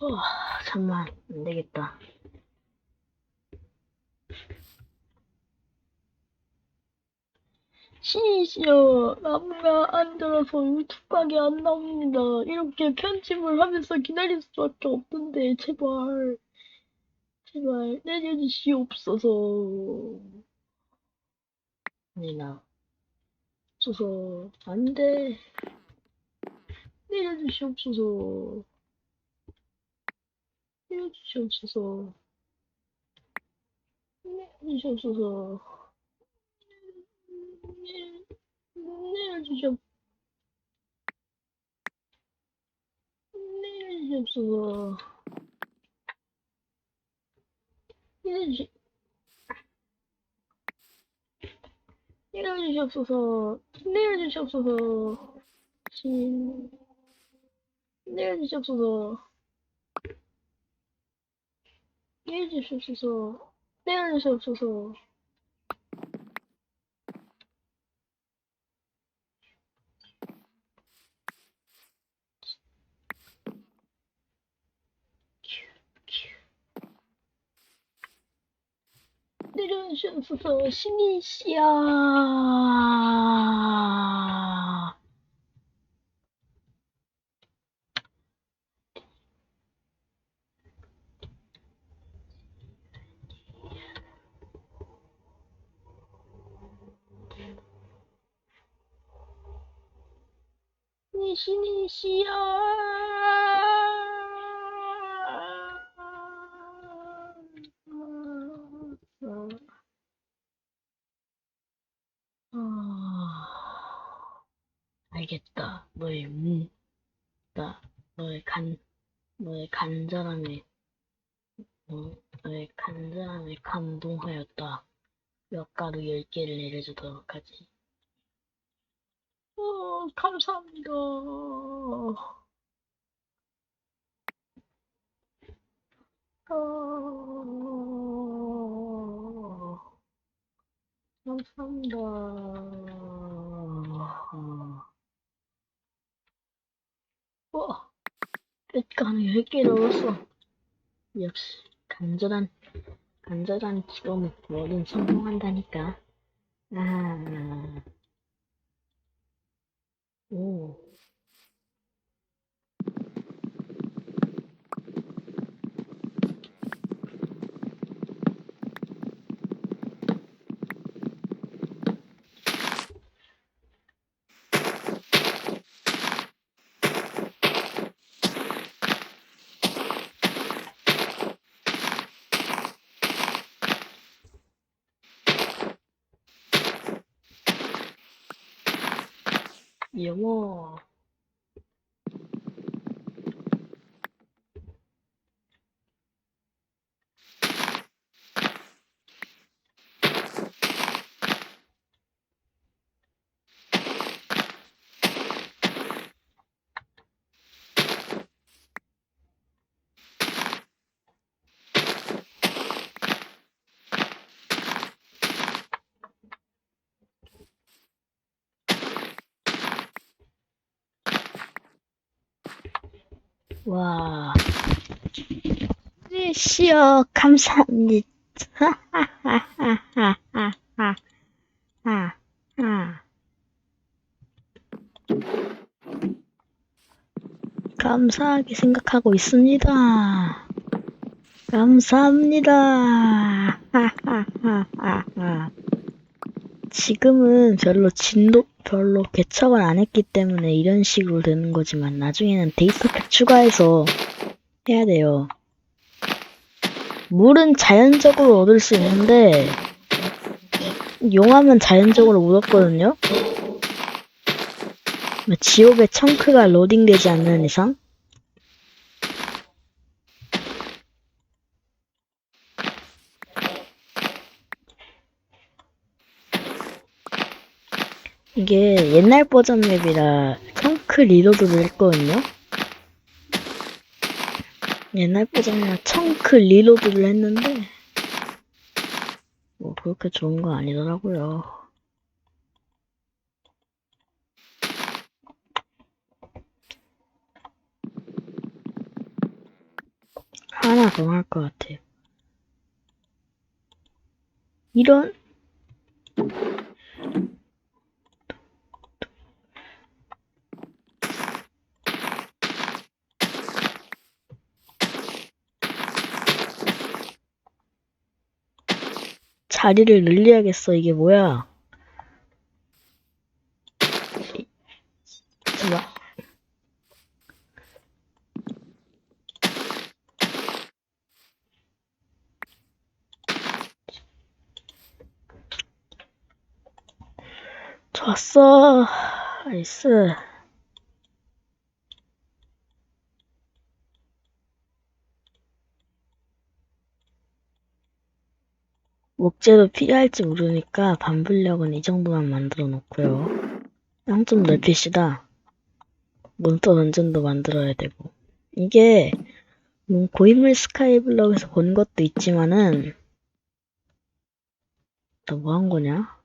어, 잠만, 안 되겠다. 시시여, 나무가 안 들어서 유튜브 각이 안 나옵니다. 이렇게 편집을 하면서 기다릴 수밖에 없는데, 제발, 제발, 내려주시옵소서. 아니나, 없어서, 안 돼. 내려주시옵소서. 내려주시옵소서. 내려주시옵소서. 내려주시옵, 내려주시옵소서. 내려주시, 내려주시옵소서. 내려주시옵소서. 신, 내려주시옵소서. 내려주시옵소서. 내려주시옵소서. 내려주시옵 신이시여. 아, 알겠다. 너의 무, 나, 너의 간, 너의 간절함에, 어, 너의 간절함에 감동하였다. 몇 가루 열 개를 내려주도록 하지. 어, 감사합니다. 어, 감사합니다. 와, 뱃간을 10개 넣었어. 역시, 간절한, 간절한 기도는 뭐든 성공한다니까. 아, 오. 영어. 와. 시여 감사합니다. 감사하게 생각하고 있습니다. 감사합니다. 지금은 별로 진도, 별로 개척을 안 했기 때문에 이런 식으로 되는 거지만 나중에는 데이터팩 추가해서 해야 돼요. 물은 자연적으로 얻을 수 있는데 용암은 자연적으로 못 얻거든요. 지옥의 청크가 로딩되지 않는 이상 이게 옛날 버전 맵이라 청크 리로드를 했거든요. 옛날 버전이라 청크 리로드를 했는데 뭐 그렇게 좋은 건 아니더라고요. 하나 더 할 것 같아요. 이런? 자리를 늘려야겠어. 이게 뭐야? 좋아. 좋았어. 나이스. 목재도 필요할지 모르니까 반블럭은 이 정도만 만들어 놓고요. 땅 좀 넓히시다. 몬스터 던전도 만들어야 되고. 이게 뭐 고인물 스카이블럭에서 본 것도 있지만은 너뭐한 거냐?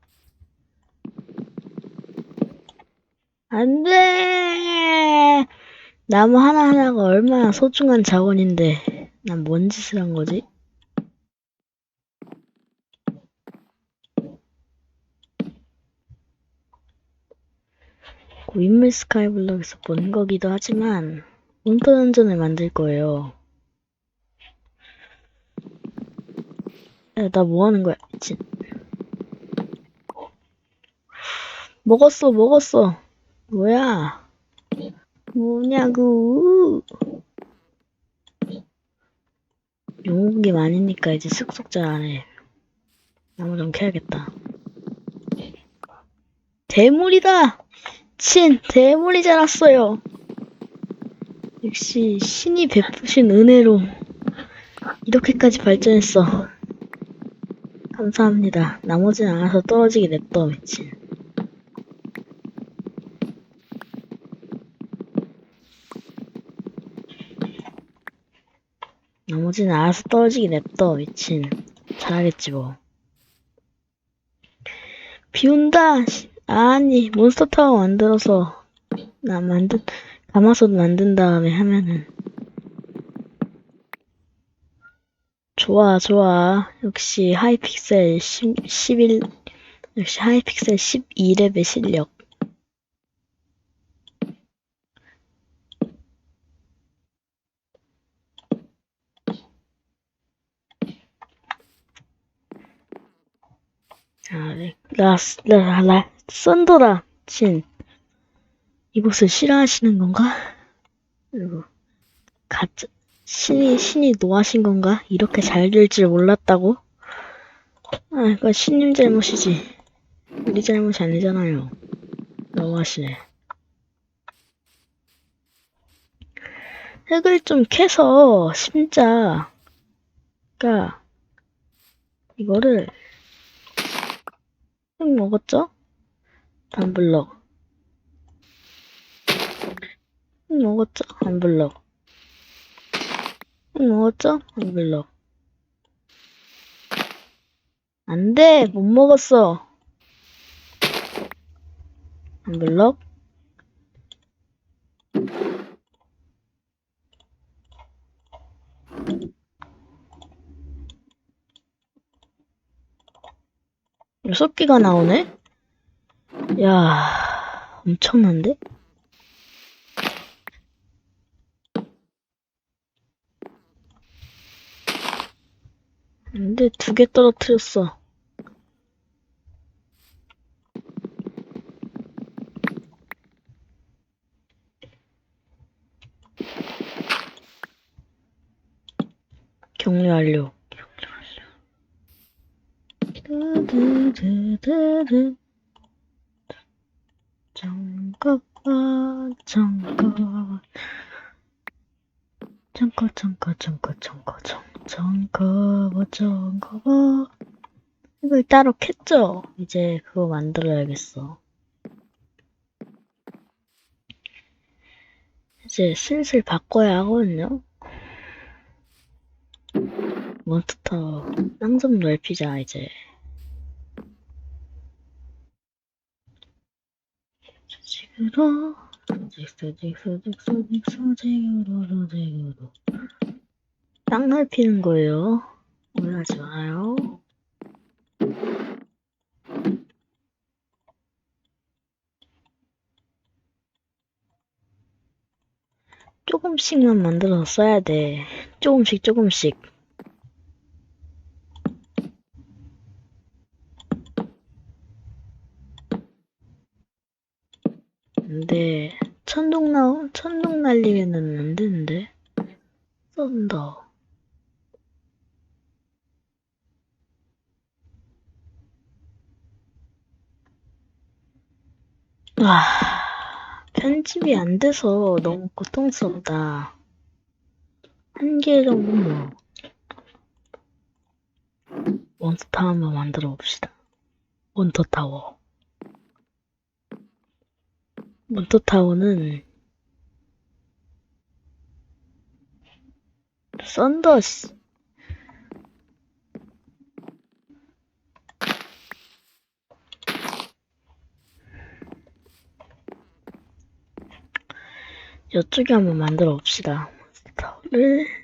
안 돼! 나무 하나하나가 얼마나 소중한 자원인데, 난 뭔 짓을 한 거지? 고인물 스카이블럭에서 본 거기도 하지만, 몬스터 던전을 만들 거예요. 야, 나 뭐 하는 거야, 미친. 먹었어, 먹었어. 뭐야? 뭐냐고. 용국이 많으니까 이제 쑥쑥 잘하네. 나무 좀 캐야겠다. 대물이다! 친, 대물이 자랐어요. 역시 신이 베푸신 은혜로 이렇게까지 발전했어. 감사합니다. 나머지는 알아서 떨어지게 냅둬, 미친. 나머지는 알아서 떨어지게 냅둬, 미친. 잘하겠지, 뭐. 비 온다! 씨. 아니, 몬스터 타워 만들어서, 나 만든, 가마솥 만든 다음에 하면은. 좋아, 좋아. 역시 하이픽셀 10, 11, 역시 하이픽셀 12레벨 실력. 라, 라, 라, 썬더라, 친. 이곳을 싫어하시는 건가? 그리고, 가짜, 신이, 신이 노하신 건가? 이렇게 잘 될 줄 몰랐다고? 아, 이거 신님 잘못이지. 우리 잘못이 아니잖아요. 너무하시네. 흙을 좀 캐서 심자. 그니까, 이거를, 흙 먹었죠? 흙 먹었죠? 흙 먹었죠? 반블럭. 안 돼! 못 먹었어. 반블럭. 여섯 개가 나오네? 야, 엄청난데? 근데 두 개 떨어뜨렸어. 격리 완료. 두두두두두. 정거, 정거. 정거, 정거, 정거, 정거, 정거. 이걸 따로 캤죠? 이제 그거 만들어야겠어. 이제 슬슬 바꿔야 하거든요? 몬스터 땅 좀 넓히자, 이제. 수직으로, 수직, 수 직, 수 직, 수 직, 수직으로, 수직으로. 땅을 피는 거예요. 오해하지 마요. 조금씩만 만들어서 써야 돼. 조금씩 조금씩. 근데 천둥 나 날리면은 안 되는데. 썬더. 와, 편집이 안 돼서 너무 고통스럽다. 한 개 정도 뭐. 원스타 한번 만들어 봅시다. 원터 타워. 원터 타워는 썬더 씨. 이쪽에 한번 만들어 봅시다. 몬스터를